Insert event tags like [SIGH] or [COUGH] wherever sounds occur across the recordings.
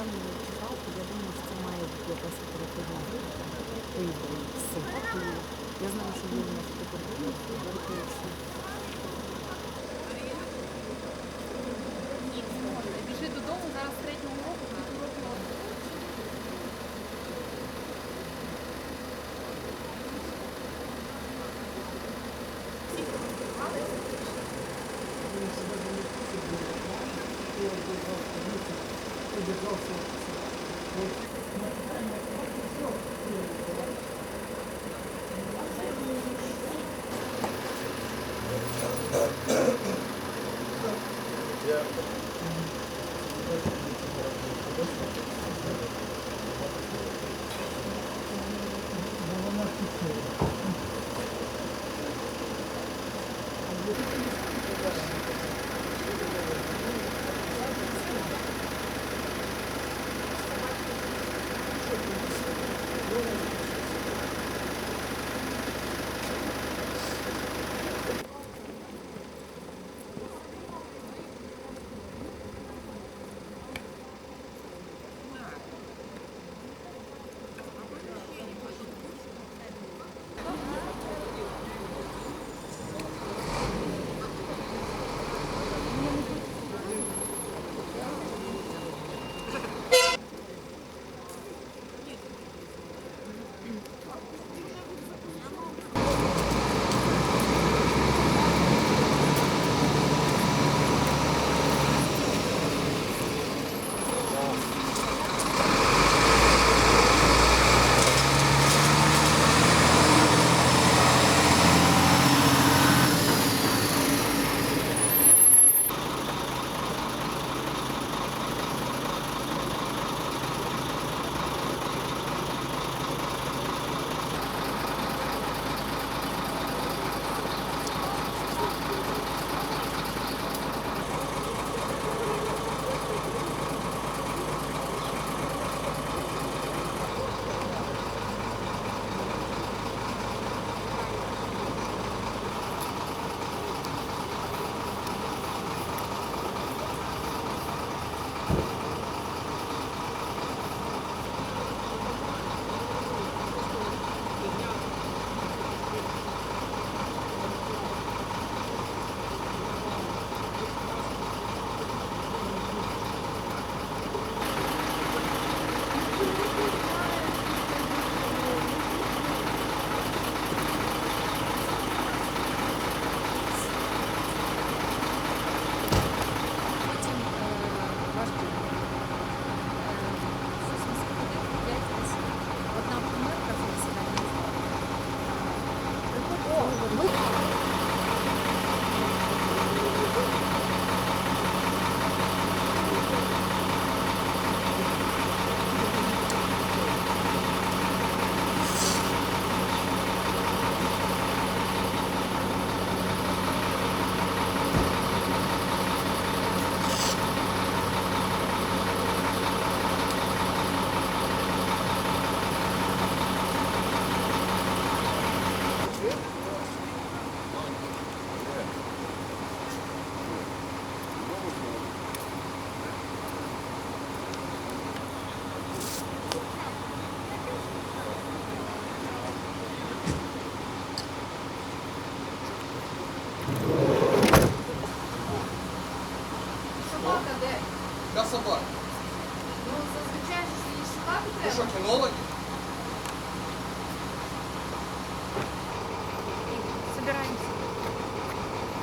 Читав, то я думаю, що це має бути якась оперативна група. Поїхали з собакою. Я знаю, що він фотографії, що Ні, не можна. Біжи додому, зараз з третього року ти уроки Потім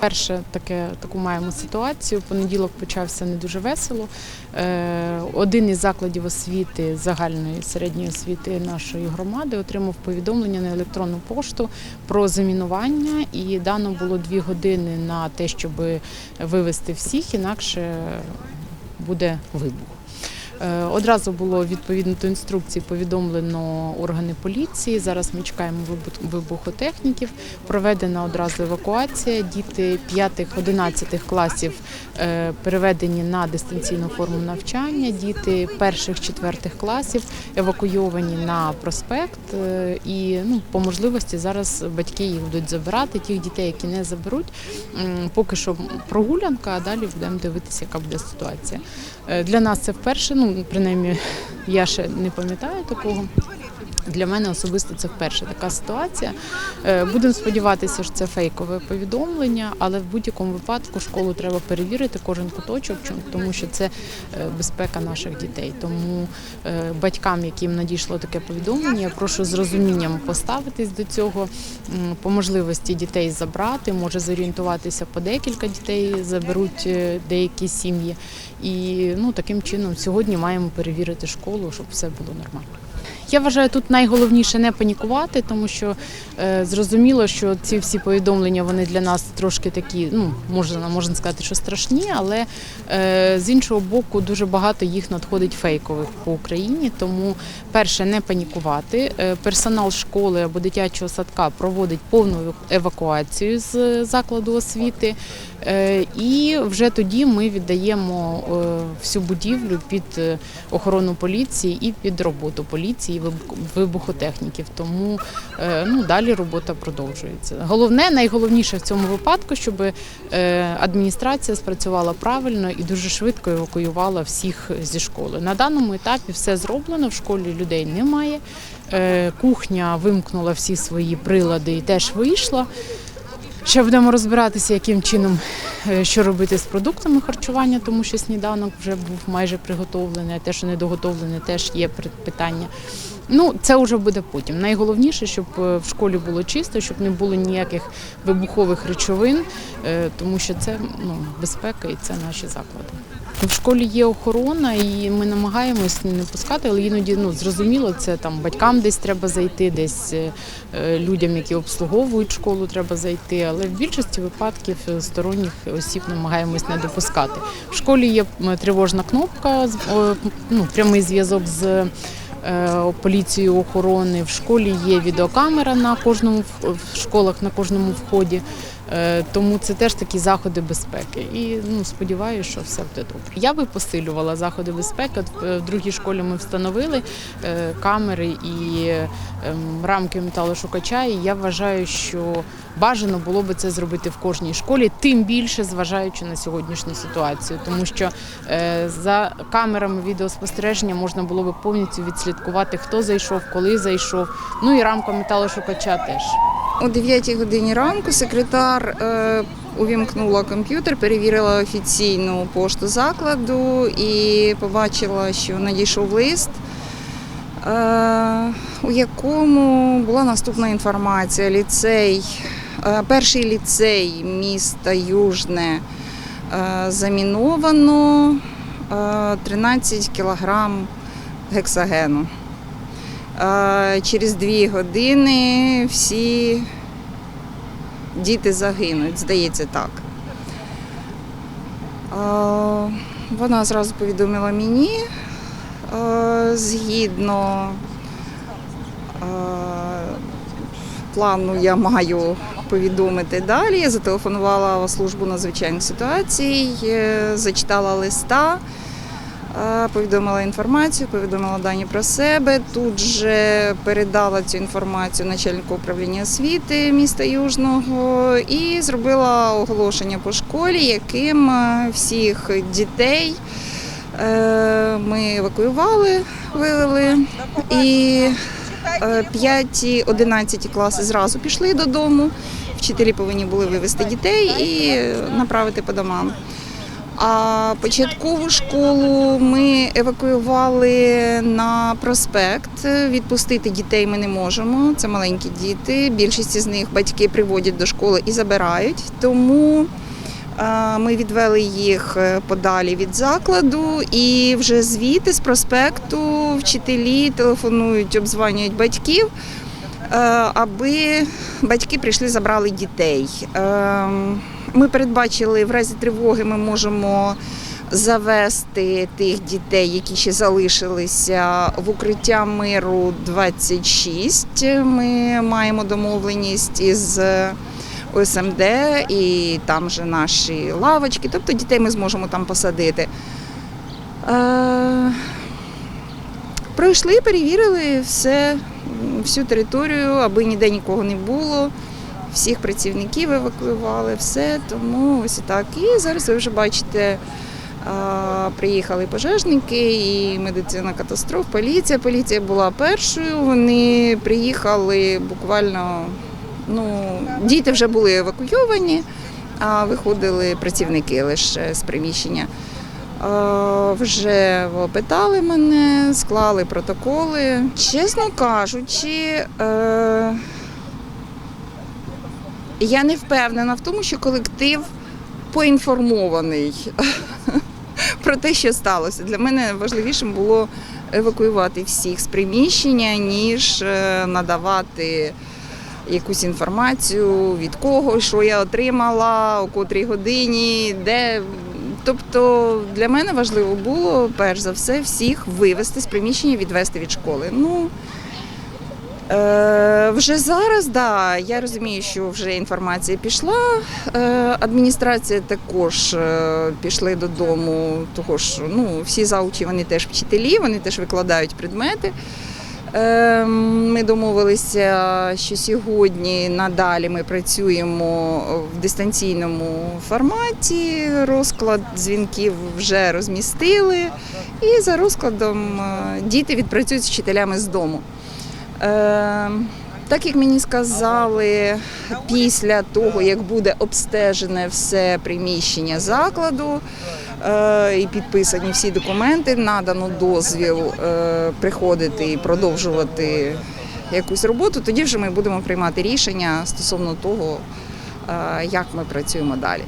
Перше таке таку маємо ситуацію. Понеділок почався не дуже весело. Е, Один із закладів освіти загальної середньої освіти нашої громади отримав повідомлення на електронну пошту про замінування, і дано було дві години на те, щоб вивести всіх, інакше буде вибух. Е, Одразу було відповідно до інструкції повідомлено органи поліції. Зараз ми чекаємо вибух- вибухотехніків. Проведена одразу евакуація. Діти 5-11 класів е, переведені на дистанційну форму навчання. Діти перших-четвертих класів евакуйовані на проспект. е, І ну, по можливості зараз батьки їх будуть забирати. Тих дітей, які не заберуть, поки що прогулянка, а далі будемо дивитися, яка буде ситуація. Для нас це вперше, ну принаймні я ще не пам'ятаю такого. Для мене особисто це вперше така ситуація. Е, Будемо сподіватися, що це фейкове повідомлення, але в будь-якому випадку школу треба перевірити кожен куточок, тому що це е, безпека наших дітей. Тому е, батькам, яким надійшло таке повідомлення, я прошу з розумінням поставитись до цього, по можливості дітей забрати, може зорієнтуватися по декілька дітей, заберуть деякі сім'ї. І ну таким чином сьогодні маємо перевірити школу, щоб все було нормально. Я вважаю, тут найголовніше не панікувати, тому що е, зрозуміло, що ці всі повідомлення вони для нас трошки такі, ну можна можна сказати, що страшні, але е, з іншого боку, дуже багато їх надходить фейкових по Україні. Тому перше не панікувати. Е, персонал школи або дитячого садка проводить повну евакуацію з закладу освіти. Е, І вже тоді ми віддаємо е, всю будівлю під е, охорону поліції і під роботу поліції вибухотехніків. Тому е, ну, далі робота продовжується. Головне, найголовніше в цьому випадку, щоб е, адміністрація спрацювала правильно і дуже швидко евакуювала всіх зі школи. На даному етапі все зроблено, в школі людей немає. Е, Кухня вимкнула всі свої прилади і теж вийшла. Ще будемо розбиратися, яким чином е, що робити з продуктами харчування, тому що сніданок вже був майже приготовлений, а те, що недоготовлене, теж є питання. Ну, це вже буде потім. Найголовніше, щоб е, в школі було чисто, щоб не було ніяких вибухових речовин, е, тому що це ну, безпека і це наші заклади. В школі є охорона, і ми намагаємось не пускати, але іноді ну зрозуміло, це там батькам десь треба зайти, десь е, е, людям, які обслуговують школу, треба зайти. Але в більшості випадків е, сторонніх осіб намагаємось не допускати. В школі є тривожна кнопка, ну, прямий зв'язок з. Поліцією охорони в школі є відеокамера на кожному в школах на кожному вході. Е, Тому це теж такі заходи безпеки. І ну сподіваюся, що все буде добре. Я би посилювала заходи безпеки. В в другій школі ми встановили е, камери і ем, рамки металошукача. І я вважаю, що бажано було би це зробити в кожній школі, тим більше зважаючи на сьогоднішню ситуацію, тому що е, за камерами відеоспостереження можна було би повністю відслідкувати, хто зайшов, коли зайшов. Ну і рамка металошукача теж. О 9 годині ранку секретар е, увімкнула комп'ютер, перевірила офіційну пошту закладу і побачила, що надійшов лист, е, у якому була наступна інформація. Ліцей, е, перший ліцей міста Южне заміновано е, 13 кілограм гексагену. Через дві години всі діти загинуть, здається так. Вона зразу повідомила мені, згідно плану я маю повідомити далі. Я зателефонувала в службу надзвичайних ситуацій, е, зачитала листа. Е, Повідомила інформацію, повідомила дані про себе. Тут же передала цю інформацію начальнику управління освіти міста Южного і зробила оголошення по школі, яким е, всіх дітей е, ми евакуювали, вивели. І 5-11 класи зразу пішли додому. Вчителі повинні були вивезти дітей і направити по домам. А початкову школу ми евакуювали на проспект. Відпустити дітей ми не можемо. Це маленькі діти. Більшість з них батьки приводять до школи і забирають. Тому е, ми відвели їх е, подалі від закладу, і вже звідти з проспекту вчителі телефонують, обзванюють батьків, е, аби батьки прийшли, забрали дітей. Ми передбачили в разі тривоги, ми можемо завести тих дітей, які ще залишилися в укриття миру 26. Ми маємо домовленість із ОСМД і там же наші лавочки. Тобто дітей ми зможемо там посадити. Е, Пройшли, перевірили все, всю територію, аби ніде нікого не було. Всіх працівників евакуювали, все. Тому ось і так. І зараз ви вже бачите, приїхали пожежники і медицина катастроф, поліція. Поліція була першою. Вони приїхали буквально. Ну, діти вже були евакуйовані, а виходили працівники лише з приміщення. Вже опитали мене, склали протоколи. Чесно кажучи, е, я не впевнена в тому, що колектив поінформований [LAUGHS] про те, що сталося. Для мене важливішим було евакуювати всіх з приміщення, ніж е, надавати якусь інформацію від кого, що я отримала, о котрій годині, де. Тобто для мене важливо було перш за все всіх вивезти з приміщення, відвести від школи. Ну е, вже зараз, да, я розумію, що вже інформація пішла. Е, адміністрація також е, пішли додому, того що ну, всі заучі вони теж вчителі, вони теж викладають предмети. Е, Ми домовилися, що сьогодні надалі ми працюємо в дистанційному форматі. Розклад дзвінків вже розмістили, і за розкладом е, діти відпрацюють з вчителями з дому. Е, Так як мені сказали, після того, як буде обстежене все приміщення закладу е, і підписані всі документи, надано дозвіл е, приходити і продовжувати якусь роботу, тоді вже ми будемо приймати рішення стосовно того, е, як ми працюємо далі.